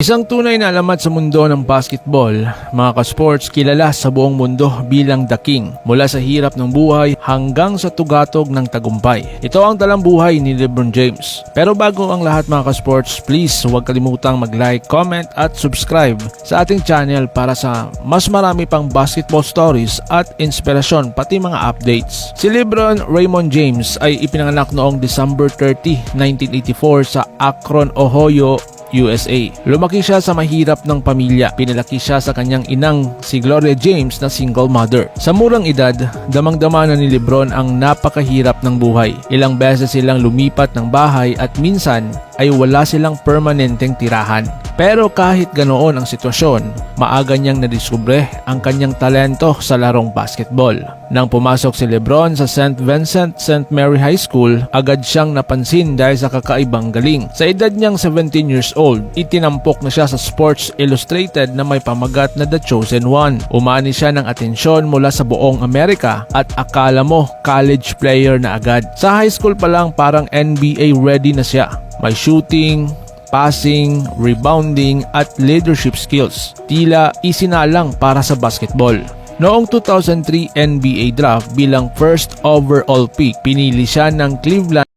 Isang tunay na alamat sa mundo ng basketball, mga ka-sports kilala sa buong mundo bilang The King mula sa hirap ng buhay hanggang sa tugatog ng tagumpay. Ito ang talang buhay ni LeBron James. Pero bago ang lahat mga ka-sports, please huwag kalimutang mag-like, comment at subscribe sa ating channel para sa mas marami pang basketball stories at inspirasyon pati mga updates. Si LeBron Raymond James ay ipinanganak noong December 30, 1984 sa Akron, Ohio, USA. Lumaki siya sa mahirap ng pamilya. Pinalaki siya sa kanyang inang si Gloria James na single mother. Sa murang edad, damang-dama na ni Lebron ang napakahirap ng buhay. Ilang beses silang lumipat ng bahay at minsan ay wala silang permanenteng tirahan. Pero kahit ganoon ang sitwasyon, maaga niyang nadiskubre ang kanyang talento sa larong basketball. Nang pumasok si Lebron sa St. Vincent St. Mary High School, agad siyang napansin dahil sa kakaibang galing. Sa edad niyang 17 years old, itinampok na siya sa Sports Illustrated na may pamagat na The Chosen One. Umani siya ng atensyon mula sa buong Amerika at akala mo college player na agad. Sa high school pa lang parang NBA ready na siya. May shooting, passing, rebounding at leadership skills. Tila isinalang para sa basketball. Noong 2003 NBA draft bilang first overall pick, pinili siya ng Cleveland